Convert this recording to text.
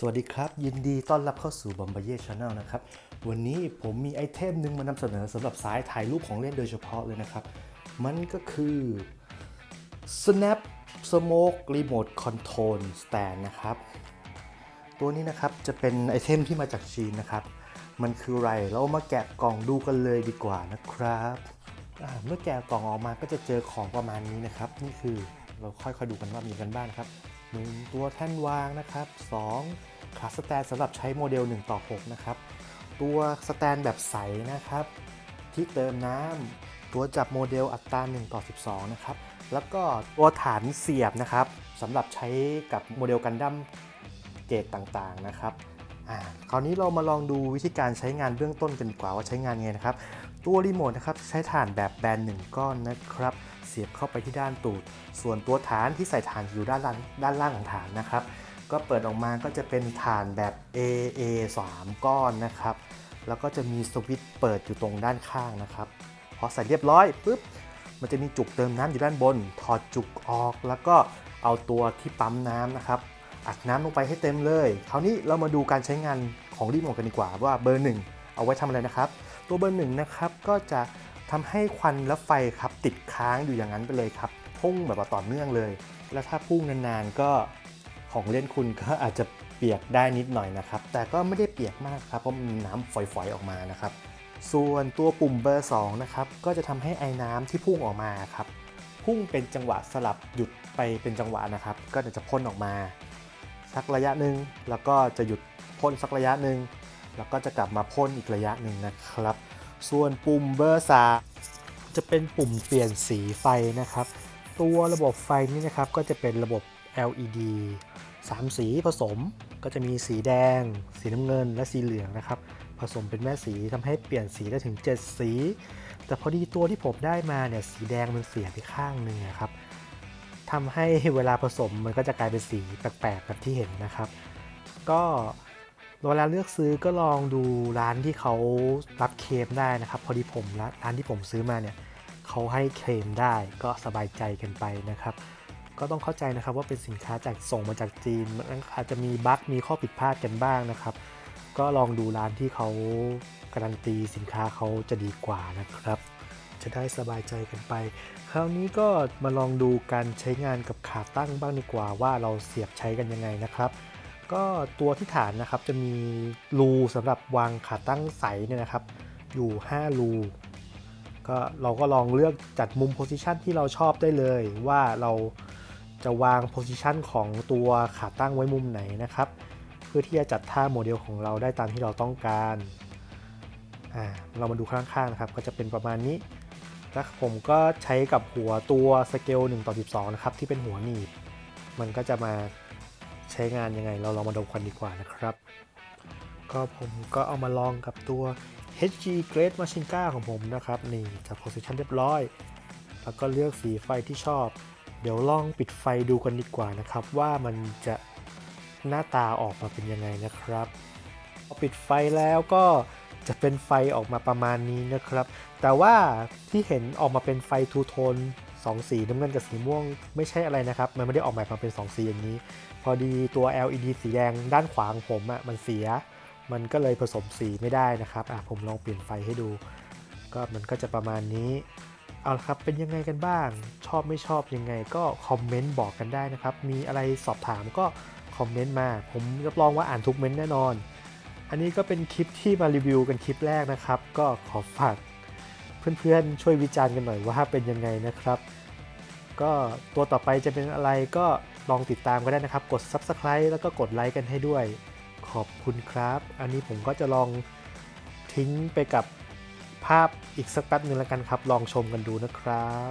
สวัสดีครับ ยินดีต้อนรับเข้าสู่บอมบ a เย่ชาแนลนะครับ วันนี้ผมมีไอเทมหนึ่งมานำเสนอสำหรับสายถ่ายรูปของเล่นโดยเฉพาะเลยนะครับ มันก็คือ Snap Smoke Remote Control Stand นะครับ ตัวนี้นะครับจะเป็นไอเทมที่มาจากจีนนะครับ มันคืออะไรเรามาแกะกล่องดูกันเลยดีกว่านะครับเมื่อแกะกล่องออกมาก็จะเจอของประมาณนี้นะครับ นี่คือเราค่อยๆดูกันว่ามีกันบ้างครับ หนึ่งตัวแท่นวางนะครับสองขาสแตนสำหรับใช้โมเดล 1 ต่อ 6 นะครับ ตัวสแตนแบบใสนะครับ ที่เติมน้ำตัวจับโมเดลอัตรา1ต่อ 12 นะครับ แล้วก็ตัวฐานเสียบนะครับสำหรับใช้กับโมเดลกันดั้มเกรดต่างๆนะครับอ่าคราวนี้เรามาลองดูวิธีการใช้งานเบื้องต้นกันดีกว่าว่าใช้งานไงนะครับ ตัวรีโมทนะครับใช้ฐานแบบแบนหนึ่งก้อนนะครับ เสียบเข้าไปที่ด้านตูด ส่วนตัวฐานที่ใส่ฐานอยู่ด้านล่างด้านล่างของฐานนะครับ ก็เปิดออกมาก็จะเป็นฐานแบบ AA 3 ก้อนนะครับ แล้วก็จะมีสวิตช์เปิดอยู่ตรงด้านข้างนะครับพอใส่เรียบร้อยปุ๊บมันจะมีจุกเติมน้ำอยู่ด้านบน ถอดจุกออกแล้วก็เอาตัวที่ปั๊มน้ำนะครับ อัดน้ำลงไปให้เต็มเลย คราวนี้เรามาดูการใช้งานของรีโมทกันดีกว่าว่าเบอร์หนึ่ง เอาไว้ทำอะไรนะครับ ตัวเบอร์หนึ่งนะครับก็จะทำให้ควันและไฟครับติดค้างอยู่อย่างนั้นไปเลยครับพุ่งแบบว่าต่อเนื่องเลย แล้วถ้าพุ่งนานๆก็ของเล่นคุณก็อาจจะเปียกได้นิดหน่อยนะครับ แต่ก็ไม่ได้เปียกมากครับเพราะมันน้ำฝอยๆออกมานะครับ ส่วนตัวปุ่มเบอร์2นะครับก็จะทำให้ไอ้น้ำที่พุ่งออกมาครับพุ่งเป็นจังหวะสลับหยุดไปเป็นจังหวะนะครับ ก็จะพ่นออกมา สักระยะหนึ่งแล้วก็จะหยุดพ่นสักระยะหนึ่ง แล้วก็จะกลับมาพ่นอีกระยะหนึ่งนะครับ ส่วนปุ่มเบอร์สาจะเป็นปุ่มเปลี่ยนสีไฟนะครับ ตัวระบบไฟนี้นะครับก็จะเป็นระบบ LED 3 สีผสมก็จะมีสีแดง สีน้ำเงิน และสีเหลืองนะครับ ผสมเป็นแม่สีทำให้เปลี่ยนสีได้ถึง 7 สี แต่พอดีตัวที่ผมได้มาเนี่ยสีแดงมันเสียไปข้างหนึ่งนะครับทำให้เวลาผสมมันก็จะกลายเป็นสีแปลกๆแบบที่เห็นนะครับ ก็ เวลาเลือกซื้อก็ลองดูร้านที่เขารับเคลมได้นะครับ พอดีผมร้านที่ผมซื้อมาเนี่ยเขาให้เคลมได้ก็สบายใจกันไปนะครับ ก็ต้องเข้าใจนะครับว่าเป็นสินค้าจากส่งมาจากจีนมันอาจจะมีบั๊กมีข้อผิดพลาดกันบ้างนะครับ ก็ลองดูร้านที่เขาการันตีสินค้าเขาจะดีกว่านะครับ จะได้สบายใจกันไป คราวนี้ก็มาลองดูการใช้งานกับขาตั้งบ้างดีกว่าว่าเราเสียบใช้กันยังไงนะครับ ก็ตัวที่ฐานนะครับจะมีรูสำหรับวางขาตั้งใสเนี่ยนะครับ อยู่ 5 รูก็เราก็ลองเลือกจัดมุมโพซิชันที่เราชอบได้เลยว่าเราจะวางโพซิชันของตัวขาตั้งไว้มุมไหนนะครับ เพื่อที่จะจัดท่าโมเดลของเราได้ตามที่เราต้องการอ่าเรามาดูข้างๆนะครับ ก็จะเป็นประมาณนี้แล้วผมก็ใช้กับหัวตัวสเกล1ต่อ12 นะครับ ที่เป็นหัวหนีบ มันก็จะมา ใช้งานยังไง เราลองมาดูกันดีกว่านะครับ ก็ผมก็เอามาลองกับตัว HG Great Machinka ของผมนะครับ นี่จับ position เรียบร้อย แล้วก็เลือกสีไฟที่ชอบ เดี๋ยวลองปิดไฟดูกันดีกว่านะครับ ว่ามันจะหน้าตาออกมาเป็นยังไงนะครับพอปิดไฟแล้วก็จะเป็นไฟออกมาประมาณนี้นะครับ แต่ว่าที่เห็นออกมาเป็นไฟทูโทน สองสีน้ำเงินกับสีม่วงไม่ใช่อะไรนะครับ มันไม่ได้ออกมาเป็นสองสีอย่างนี้ พอดีตัว LED สีแดงด้านขวาของผมอะ่ะมันเสีย มันก็เลยผสมสีไม่ได้นะครับอะผมลองเปลี่ยนไฟให้ดู ก็มันก็จะประมาณนี้ เอาละครับเป็นยังไงกันบ้าง ชอบไม่ชอบยังไงก็คอมเมนต์บอกกันได้นะครับ มีอะไรสอบถามก็คอมเมนต์มา ผมรับรองว่าอ่านทุกเมนต์แน่นอน อันนี้ก็เป็นคลิปที่มารีวิวกันคลิปแรกนะครับ ก็ขอฝาก เพื่อนๆ ช่วยวิจารณ์กันหน่อยว่าเป็นยังไงนะครับ ก็ตัวต่อไปจะเป็นอะไรก็ลองติดตามก็ได้นะครับ กด Subscribe แล้วก็กดไลค์กันให้ด้วย ขอบคุณครับ อันนี้ผมก็จะลองทิ้งไปกับภาพอีกสักแป๊บหนึ่งแล้วกันครับ ลองชมกันดูนะครับ